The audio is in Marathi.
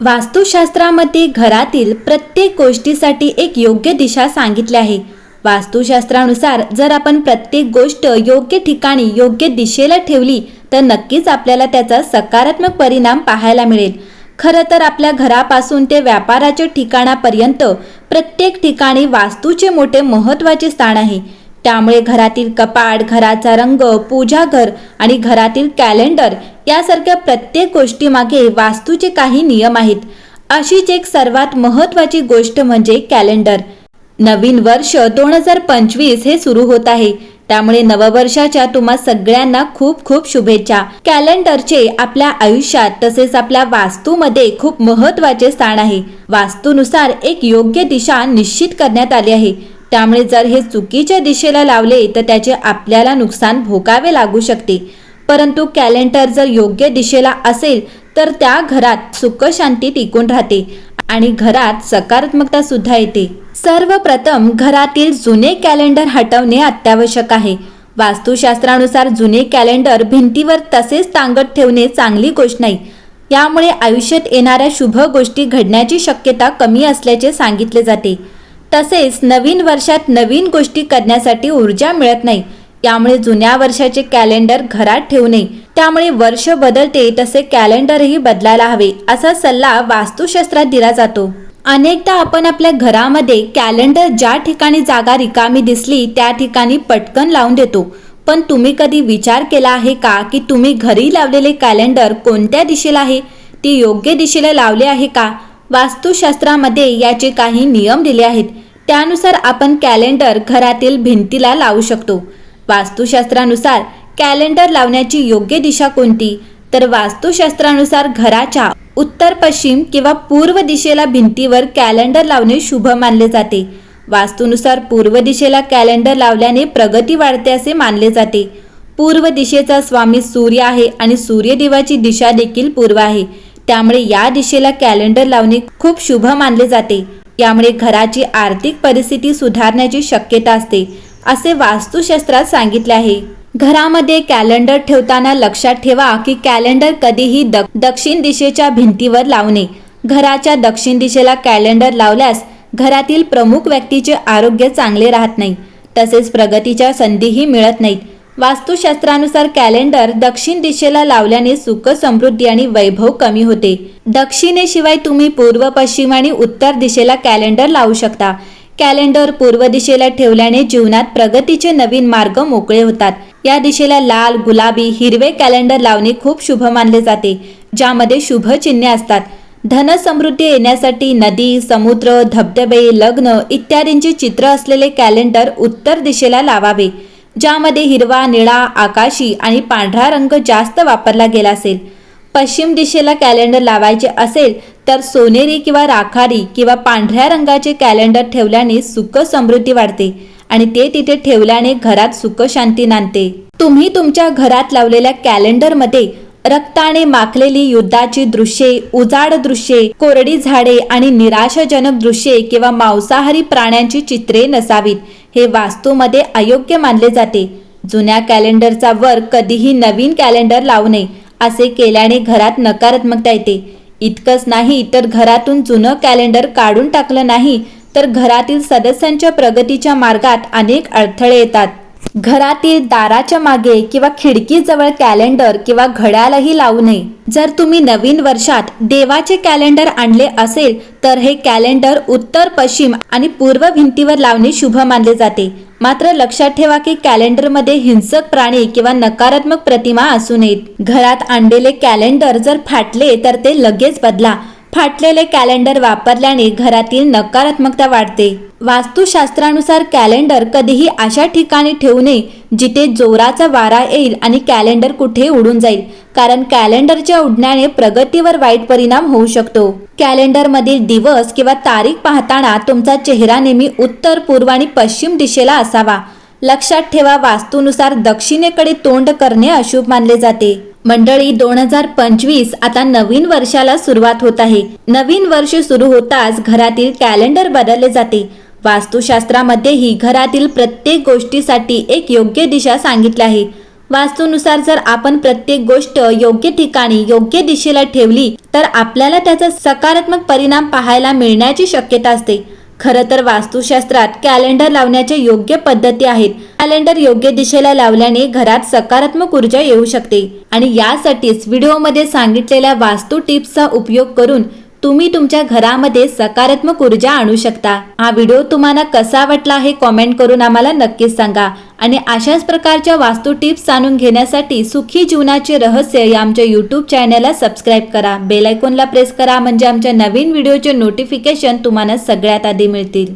वास्तुशास्त्रामध्ये घरातील प्रत्येक गोष्टीसाठी एक योग्य दिशा सांगितली आहे. वास्तुशास्त्रानुसार जर आपण प्रत्येक गोष्ट योग्य ठिकाणी योग्य दिशेला ठेवली तर नक्कीच आपल्याला त्याचा सकारात्मक परिणाम पाहायला मिळेल. खरं तर आपल्या घरापासून ते व्यापाराच्या ठिकाणापर्यंत प्रत्येक ठिकाणी वास्तूचे मोठे महत्त्वाचे स्थान आहे. त्यामुळे घरातील कपाट घराचा रंग पूजा घर आणि घरातील कॅलेंडर यासारख्या प्रत्येक गोष्टीमागे वास्तूचे काही नियम आहेत. अशीच एक सर्वात महत्त्वाची गोष्ट म्हणजे कॅलेंडर नवीन वर्ष दोन हजार पंचवीस हे सुरू होत आहे. त्यामुळे नववर्षाच्या तुम्हा सगळ्यांना खूप खूप शुभेच्छा. कॅलेंडरचे आपल्या आयुष्यात तसेच आपल्या वास्तूमध्ये खूप महत्त्वाचे स्थान आहे. वास्तूनुसार एक योग्य दिशा निश्चित करण्यात आली आहे. त्यामुळे जर हे चुकीच्या दिशेला लावले तर त्याचे आपल्याला नुकसान भोगावे लागू शकते. परंतु कॅलेंडर जर योग्य दिशेला असेल तर त्या घरात सुखशांती टिकून राहते आणि घरात सकारात्मकता सुद्धा येते. सर्वप्रथम घरातील जुने कॅलेंडर हटवणे अत्यावश्यक आहे. वास्तुशास्त्रानुसार जुने कॅलेंडर भिंतीवर तसेच तांगत ठेवणे चांगली गोष्ट नाही. यामुळे आयुष्यात येणाऱ्या शुभ गोष्टी घडण्याची शक्यता कमी असल्याचे सांगितले जाते. तसेच नवीन वर्षात नवीन गोष्टी करण्यासाठी ऊर्जा मिळत नाही. यामुळे जुन्या वर्षाचे कॅलेंडर घरात ठेवू नये. त्यामुळे वर्ष बदलते तसे कॅलेंडरही बदलायला हवे असा सल्ला वास्तुशास्त्रात दिला जातो. अनेकदा आपण आपल्या घरामध्ये कॅलेंडर ज्या ठिकाणी जागा रिकामी दिसली त्या ठिकाणी पटकन लावून देतो. पण तुम्ही कधी विचार केला आहे का की तुम्ही घरी लावलेले कॅलेंडर कोणत्या दिशेला आहे? ती योग्य दिशेला लावले आहे का? वास्तुशास्त्रामध्ये याचे काही नियम दिले आहेत. त्यानुसार आपण कॅलेंडर घरातील भिंतीला लावू शकतो. वास्तुशास्त्रानुसार कॅलेंडर लावण्याची योग्य दिशा कोणती? तर वास्तुशास्त्रानुसार घराच्या उत्तर पश्चिम किंवा पूर्व दिशेला भिंतीवर कॅलेंडर लावणे शुभ मानले जाते. वास्तूनुसार पूर्व दिशेला कॅलेंडर लावल्याने प्रगती वाढते असे मानले जाते. पूर्व दिशेचा स्वामी सूर्य आहे आणि सूर्यदेवाची दिशा देखील पूर्व आहे. त्यामुळे या दिशेला कॅलेंडर लावणे खूप शुभ मानले जाते. यामुळे घराची आर्थिक परिस्थिती सुधारण्याची शक्यता असते असे वास्तुशास्त्रात सांगितले आहे. घरामध्ये कॅलेंडर ठेवताना लक्षात ठेवा की कॅलेंडर कधीही द दक्षिण दिशेच्या भिंतीवर लावणे घराच्या दक्षिण दिशेला कॅलेंडर लावल्यास घरातील प्रमुख व्यक्तीचे आरोग्य चांगले राहत नाही. तसेच प्रगतीच्या संधीही मिळत नाहीत. वास्तुशास्त्रानुसार कॅलेंडर दक्षिण दिशेला लावल्याने सुख समृद्धी आणि वैभव कमी होते. दक्षिणेशिवाय तुम्ही पूर्व पश्चिम आणि उत्तर दिशेला कॅलेंडर लावू शकता. कॅलेंडर पूर्व दिशेला ठेवल्याने जीवनात प्रगतीचे नवीन मार्ग मोकळे होतात. या दिशेला लाल गुलाबी हिरवे कॅलेंडर लावणे खूप शुभ मानले जाते ज्यामध्ये शुभ चिन्हे असतात. धन समृद्धी येण्यासाठी नदी समुद्र धबधबे लग्न इत्यादींचे चित्र असलेले कॅलेंडर उत्तर दिशेला लावावे. ज्यामध्ये हिरवा निळा आकाशी आणि पांढरा रंग जास्त वापरला गेला असेल. पश्चिम दिशेला कॅलेंडर लावायचे असेल तर सोनेरी किंवा राखारी किंवा पांढऱ्या रंगाचे कॅलेंडर ठेवल्याने सुख समृद्धी वाढते आणि ते तिथे ठेवल्याने घरात सुख शांती नांदते. तुम्ही तुमच्या घरात लावलेल्या कॅलेंडरमध्ये रक्ताने माखलेली युद्धाची दृश्ये उजाड दृश्ये कोरडी झाडे आणि निराशाजनक दृश्ये किंवा मांसाहारी प्राण्यांची चित्रे नसावीत. हे वास्तूमध्ये अयोग्य मानले जाते. जुन्या कॅलेंडरचा वर कधीही नवीन कॅलेंडर लावू नये असे केल्याने घरात नकारात्मकता येते. इतकंच नाही तर घरातून जुनं कॅलेंडर काढून टाकलं नाही तर घरातील सदस्यांच्या प्रगतीच्या मार्गात अनेक अडथळे येतात. घरातील दाराच्या मागे किंवा खिडकीजवळ कॅलेंडर किंवा घड्याळही लावू नये. जर तुम्ही नवीन वर्षात देवाचे कॅलेंडर आणले असेल तर हे कॅलेंडर उत्तर पश्चिम आणि पूर्व भिंतीवर लावणे शुभ मानले जाते. मात्र लक्षात ठेवा की कॅलेंडरमध्ये हिंसक प्राणी किंवा नकारात्मक प्रतिमा असू नयेत. घरात आणलेले कॅलेंडर जर फाटले तर ते लगेच बदला. फाटलेले कॅलेंडर वापरल्याने घरातील नकारात्मकता वाढते. वास्तुशास्त्रानुसार कॅलेंडर कधीही अशा ठिकाणी ठेवू नये जिथे जोराचा वारा येईल आणि कॅलेंडर कुठे उडून जाईल. कारण कॅलेंडरच्या उडण्याने प्रगतीवर वाईट परिणाम होऊ शकतो. कॅलेंडरमधील दिवस किंवा तारीख पाहताना तुमचा चेहरा नेहमी उत्तर पूर्व आणि पश्चिम दिशेला असावा. लक्षात ठेवा वास्तूनुसार दक्षिणेकडे तोंड करणे अशुभ मानले जाते. मंडळी दोन हजार पंचवीस आता नवीन वर्षाला सुरुवात होत आहे. नवीन वर्ष सुरू होताच घरातील कॅलेंडर बदलले जाते. वास्तुशास्त्रामध्येही घरातील प्रत्येक गोष्टीसाठी एक योग्य दिशा सांगितली आहे. वास्तूनुसार जर आपण प्रत्येक गोष्ट योग्य ठिकाणी योग्य दिशेला ठेवली तर आपल्याला त्याचा सकारात्मक परिणाम पाहायला मिळण्याची शक्यता असते. खरं तर वास्तुशास्त्रात कॅलेंडर लावण्याच्या योग्य पद्धती आहेत. कॅलेंडर योग्य दिशेला लावल्याने घरात सकारात्मक ऊर्जा येऊ शकते. आणि यासाठीच व्हिडिओमध्ये सांगितलेल्या वास्तू टिप्सचा उपयोग करून तुम्ही तुमच्या घरामध्ये सकारात्मक ऊर्जा आणू शकता. हा व्हिडिओ तुम्हाला कसा वाटला हे कॉमेंट करून आम्हाला नक्कीच सांगा. आणि अशाच प्रकारच्या वास्तू टिप्स जाणून घेण्यासाठी सुखी जीवनाचे रहस्य या आमच्या यूट्यूब चॅनलला सबस्क्राईब करा. बेलायकोनला प्रेस करा म्हणजे आमच्या नवीन व्हिडिओचे नोटिफिकेशन तुम्हाला सगळ्यात आधी मिळतील.